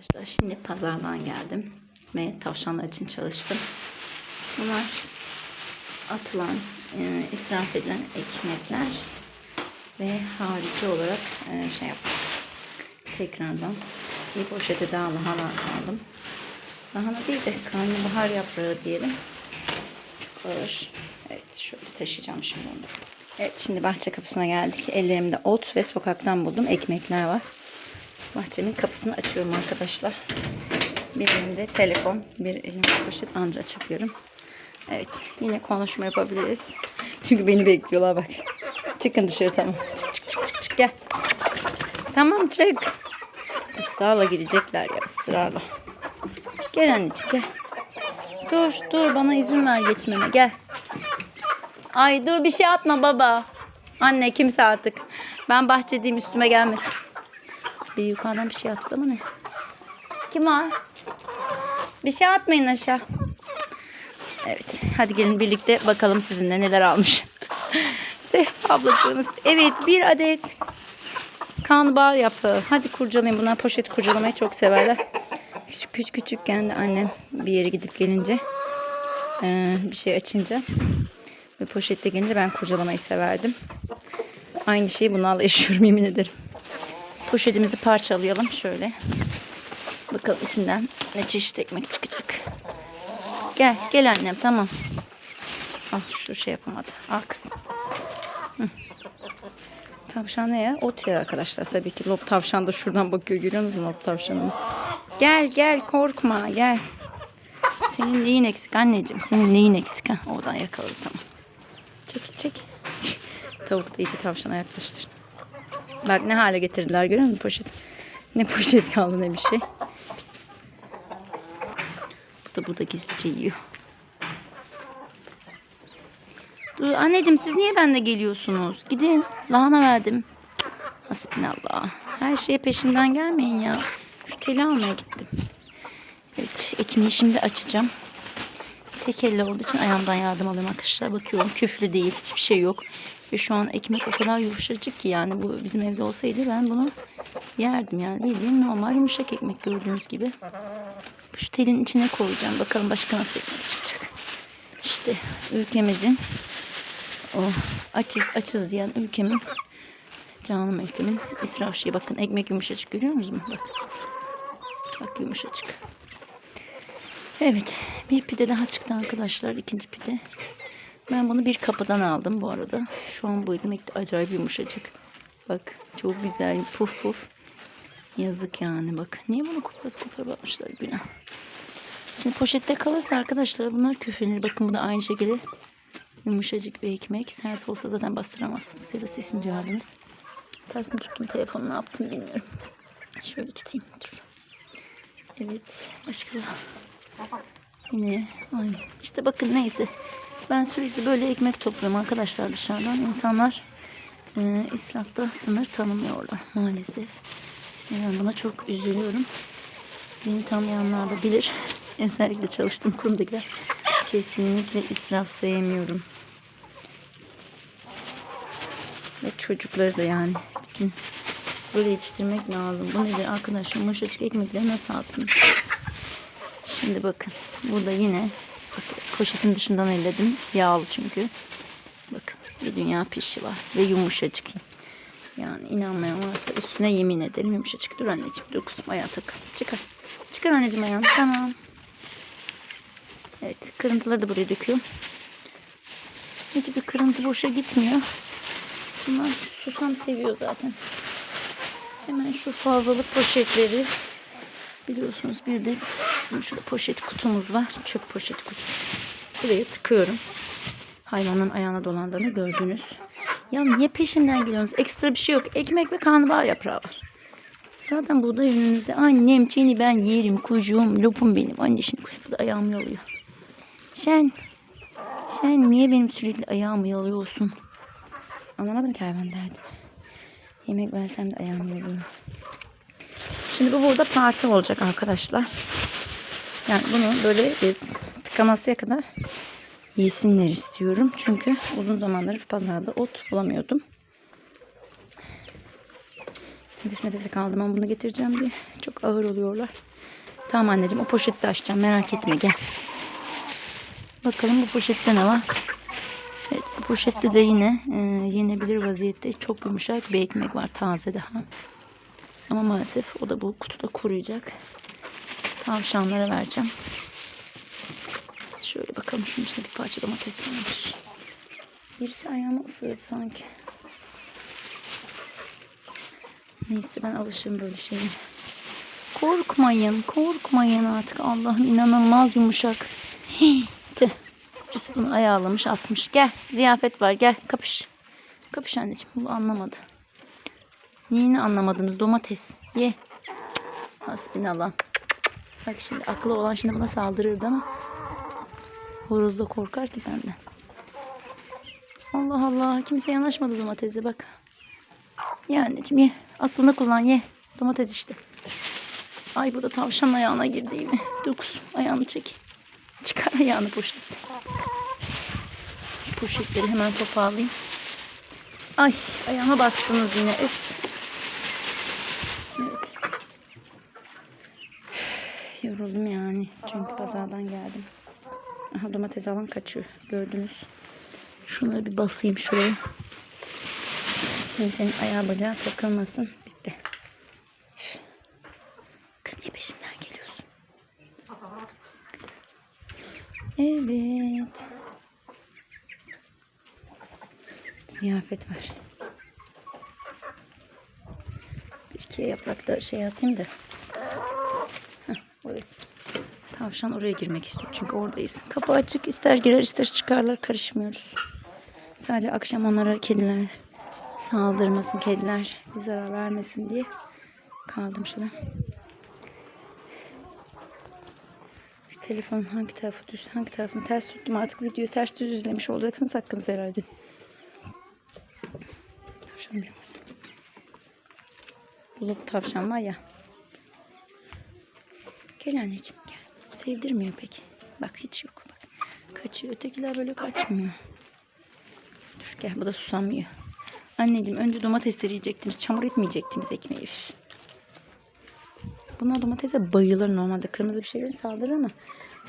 Arkadaşlar şimdi pazardan geldim ve tavşanlar için çalıştım. Bunlar atılan, e, israf edilen ekmekler ve harici olarak e, şey yaptım. Tekrardan bir poşete daha lahana aldım. Lahana değil de karnabahar yaprağı diyelim. Çok ağır. Evet şöyle taşıyacağım şimdi onu. Evet şimdi bahçe kapısına geldik. Ellerimde ot ve sokaktan buldum ekmekler var. Bahçemin kapısını açıyorum arkadaşlar. Bir elimde telefon, bir elimde poşet anca açabiliyorum. Evet, yine konuşma yapabiliriz. Çünkü beni bekliyorlar bak. Çıkın dışarı tamam. Çık çık çık çık çık gel. Tamam çık. Israrla girecekler ya ısrarla. Gel anneciğim gel. Dur dur bana izin ver geçmeme gel. Ay dur bir şey atma baba. Anne kimse artık. Ben bahçedeyim üstüme gelmesin. Bir yukarıdan bir şey attı mı ne? Kim o? Bir şey atmayın aşağı. Evet. Hadi gelin birlikte bakalım sizinle neler almış. Ablacığınız. Evet bir adet karnabahar yaprağı. Hadi kurcalayın. Bunlar poşet kurcalamayı çok severler. Küçük küçük küçükken de annem bir yere gidip gelince eee, bir şey açınca ve poşette gelince ben kurcalamayı severdim. Aynı şeyi bunlarla yaşıyorum yemin ederim. Poşetimizi parçalayalım şöyle. Bakalım içinden ne çeşit ekmek çıkacak. Gel, gel annem tamam. Al şu şey yapamadı. Kızım. Hı. Tavşan ne ya? Ot yer arkadaşlar tabii ki. Lob tavşan da şuradan bakıyor. Görüyor musunuz lob tavşanını? Gel gel korkma gel. Senin neyin eksik anneciğim? Senin neyin eksik? Ha? Oradan yakaladı tamam. Çek çek. Tavuk da iyice tavşana yaklaştır. Bak ne hale getirdiler görüyor musun poşet? Ne poşet kaldı ne bir şey. Bu da burada gizlice yiyor. Dur anneciğim siz niye benimle geliyorsunuz? Gidin. Lahana verdim. Hasbinallah. Her şeye peşimden gelmeyin ya. Şu teli almaya gittim. Evet ekmeği şimdi açacağım. Tek elle olduğu için ayağımdan yardım alıyorum arkadaşlar. Bakıyorum küflü değil hiçbir şey yok. Ve şu an ekmek o kadar yumuşacık ki yani bu bizim evde olsaydı ben bunu yerdim yani. Bildiğin normal yumuşak ekmek gördüğünüz gibi. Şu telin içine koyacağım. Bakalım başka nasıl ekmek çıkacak. İşte ülkemizin o açız açız diyen ülkemin canım ülkemin israf şeyi. Bakın ekmek yumuşacık görüyor musunuz? Bak. Bak yumuşacık. Evet. Bir pide daha çıktı arkadaşlar. ikinci pide. Ben bunu bir kapıdan aldım bu arada. Şu an bu ekmek de acayip yumuşacık. Bak çok güzel puf puf. Yazık yani bak. Niye bunu kupar yapmışlar günah. Şimdi poşette kalırsa arkadaşlar bunlar küflenir. Bakın bu da aynı şekilde yumuşacık bir ekmek. Sert olsa zaten bastıramazsınız. Ya da sesini duyardınız. Ters mi tuttum telefonu ne yaptım bilmiyorum. Şöyle tutayım. Dur. Evet. Başka Yine aynı. İşte bakın neyse. Ben sürekli böyle ekmek topluyorum arkadaşlar dışarıdan. İnsanlar e, israfta sınır tanımıyorlar maalesef. Ben buna çok üzülüyorum. Beni tanıyanlar da bilir. Özellikle çalıştığım kurumdakiler kesinlikle israf sevmiyorum. Ve çocukları da yani bütün böyle yetiştirmek lazım. Bu nedir arkadaşlar? Yumuşacık ekmekleri nasıl attınız? Şimdi bakın. Burada yine bakın, poşetin dışından elledim. Yağlı çünkü. Bakın bir dünya pişi var. Ve yumuşacık. Yani inanmayan varsa üstüne yemin ederim yumuşacık. Dur anneciğim dur kuzum ayağa takıl. Çıkar. Çıkar anneciğim ayağını. Tamam. Evet kırıntıları da buraya döküyorum. Hiçbir kırıntı boşa gitmiyor. Bunlar susam seviyor zaten. Hemen şu fazlalık poşetleri biliyorsunuz bir de bizim şurada poşet kutumuz var. Çöp poşet kutusu. Buraya tıkıyorum. Hayvanın ayağına dolandığını gördünüz. Ya niye peşimden geliyorsunuz? Ekstra bir şey yok. Ekmek ve karnabahar yaprağı var. Zaten buğday ürününüzde annem seni ben yerim kucuğum lopum benim. Anne şimdi kuş burada ayağımı yalıyor. Sen sen niye benim sürekli ayağımı yalıyorsun? Anlamadım ki hayvan derdini. Yemek versem de ayağımı yalıyor. Şimdi bu burada parti olacak arkadaşlar. Yani bunu böyle bir tıkamasıya kadar yesinler istiyorum. Çünkü uzun zamandır pazarda ot bulamıyordum. Nefes nefese kaldım. Ben bunu getireceğim diye. Çok ağır oluyorlar. Tamam anneciğim o poşeti de açacağım. Merak etme gel. Bakalım bu poşette ne var? Evet, bu poşette de yine e, yenebilir vaziyette çok yumuşak bir ekmek var taze daha. Ama maalesef o da bu kutuda kuruyacak. Tavşanlara vereceğim. Şöyle bakalım şunun içinde bir parça domates varmış. Birisi ayağımı ısırdı sanki. Neyse ben alışığım böyle şeye. Korkmayın, korkmayın artık. Allah'ım inanılmaz yumuşak. Hii, tüh. Birisi bunu ayağlamış, atmış. Gel, ziyafet var, gel. Kapış. Kapış anneciğim, bunu anlamadı. Neyini anlamadınız? Domates. Ye. Hasbinallah. Bak şimdi aklı olan şimdi buna saldırırdı ama horoz da korkar ki benden. Allah Allah. Kimse yanaşmadı domatese bak. Ye anneciğim ye. Aklını kullan ye. Domates işte. Ay bu da tavşanın ayağına girdi mi? Dur kuzum ayağını çek. Çıkar ayağını poşetten. Şu poşetleri hemen toparlayayım. Ay ayağıma bastınız yine. Öf. Evet. Üf, Yoruldum yani. Çünkü pazardan geldim. Aha domates alan kaçıyor. Gördünüz. Şunları bir basayım şuraya. Kimsenin ayağı bacağı takılmasın. Bitti. Kız niye peşimden geliyorsun? Evet. Ziyafet var. Bir iki yaprak da şey atayım da. Tavşan oraya girmek istiyor çünkü oradayız. Kapı açık ister girer ister çıkarlar karışmıyoruz. Sadece akşam onlara kediler saldırmasın kediler bir zarar vermesin diye kaldım şurada. Şu telefonun hangi tarafı düz hangi tarafını ters tuttum artık videoyu ters düz izlemiş olacaksınız hakkınızı helal edin. Tavşan bile. Bulup tavşan var ya. Gel anneciğim. Sevdirmiyor pek. Bak hiç yok bak. Kaçıyor. Ötekiler böyle kaçmıyor. Dur gel bu da susamıyor. Anneciğim önce domatesleri yiyecektiniz. Çamur etmeyecektiniz ekmeği. Bunlar domatese bayılır normalde. Kırmızı bir şey saldırır ama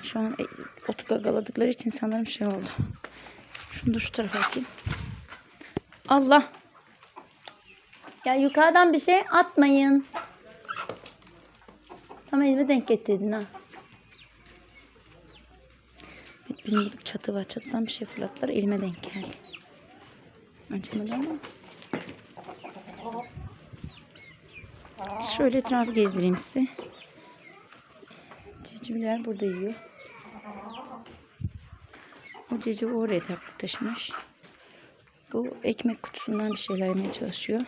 şu an e, otu gagaladıkları için sanırım şey oldu. Şunu da şu tarafa atayım. Allah. Ya yukarıdan bir şey atmayın. Ama elime denk getirdin ha. Evet, bizim burada çatı var. Çatıdan bir şey fırlattılar. Elime denk geldi. Acımadı ama. Şöyle etrafı gezdireyim size. Civcivler burada yiyor. O civciv oraya toprak taşımış. Bu ekmek kutusundan bir şeyler yemeye çalışıyor.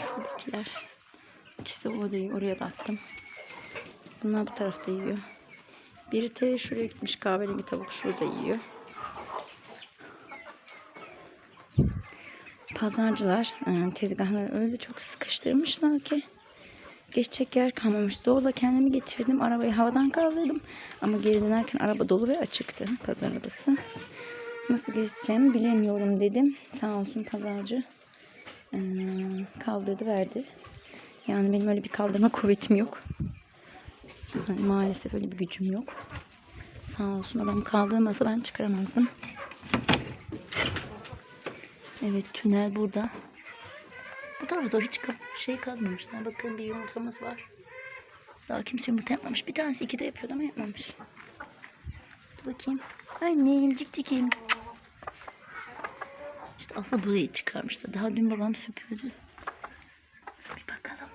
Şuradakiler. İkisi de orada. Oraya da attım. Bunlar bu tarafta yiyor. Biri de şuraya gitmiş kahverengi tavuk şurada yiyor. Pazarcılar e, tezgahları öyle çok sıkıştırmışlar ki geçecek yer kalmamış. Doğula kendimi getirdim. Arabayı havadan kaldırdım. Ama geri dönerken araba dolu ve açıktı. Pazar arabası. Nasıl geçeceğimi bilemiyorum dedim. Sağ olsun pazarcı e, kaldırdı verdi. Yani benim öyle bir kaldırma kuvvetim yok. Maalesef öyle bir gücüm yok. Sağ olsun adam kaldırmasa ben çıkaramazdım. Evet tünel burada. Bu tarafta hiç şey kazmamışlar. Bakın bir yumurtamız var. Daha kimse yumurta yapmamış. Bir tanesi iki de yapıyordu ama yapmamış. Dur bakayım. Annem cik cikim. İşte aslında burayı çıkarmışlar. Daha dün babam süpürdü. Bir bakalım.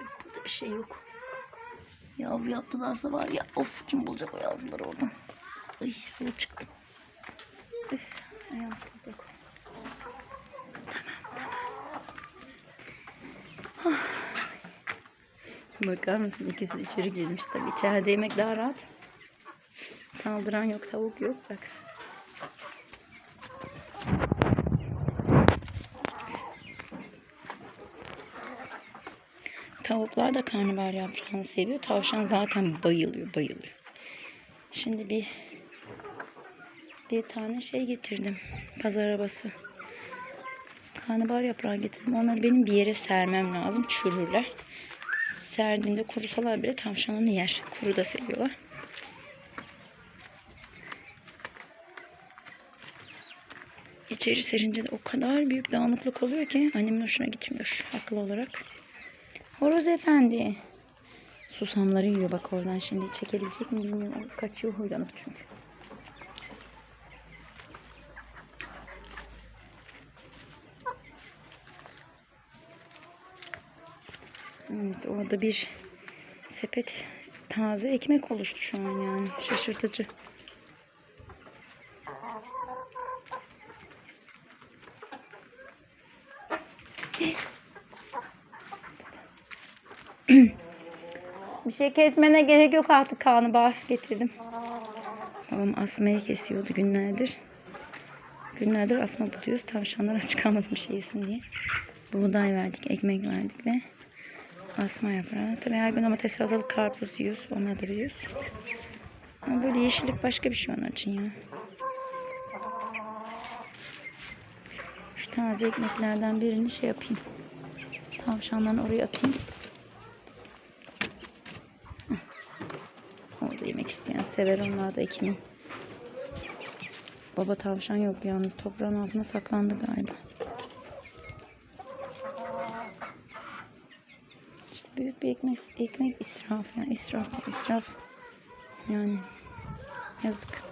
Yok burada bir şey yok. Yavru yaptılarsa var ya. Of kim bulacak o yavruları oradan. Ay soğuk çıktım. Üf, ayağım toprak. Tamam tamam. Ah. Bakar mısın ikisi içeri girmiş tabii. İçeride yemek daha rahat. Saldıran yok, tavuk yok. Bak. Tavuklar da karnabahar yaprağını seviyor. Tavşan zaten bayılıyor, bayılıyor. Şimdi bir bir tane şey getirdim. Pazar arabası. Karnabahar yaprağı getirdim. Onları benim bir yere sermem lazım. Çürürler. Serdiğimde kurusalar bile tavşanını yer. Kuru da seviyorlar. İçeri serince de o kadar büyük dağınıklık oluyor ki annemin hoşuna gitmiyor haklı olarak. Horoz efendi. Susamları yiyor bak oradan şimdi çekebilecek mi bilmiyorum. Kaçıyor huylanıp çünkü. Evet orada bir sepet taze ekmek oluştu şu an yani. Şaşırtıcı. Bir şey kesmene gerek yok artık karnabahar getirdim. Babam asmayı kesiyordu günlerdir. Günlerdir asma buluyoruz. Tavşanlar aç kalmasın bir şey yesin diye. Buğday verdik, ekmek verdik ve asma yaprağı. Tabii her gün domates, salatalık, karpuz yiyoruz. Onları da yiyoruz. Ama böyle yeşillik başka bir şey onlar için ya. Şu taze ekmeklerden birini şey yapayım. Tavşanlarını oraya atayım. Orada yemek isteyen sever onlar da ekmeği. Baba tavşan yok yalnız toprağın altına saklandı galiba. İşte büyük bir ekmek, ekmek israf yani israf, israf. Yani yazık.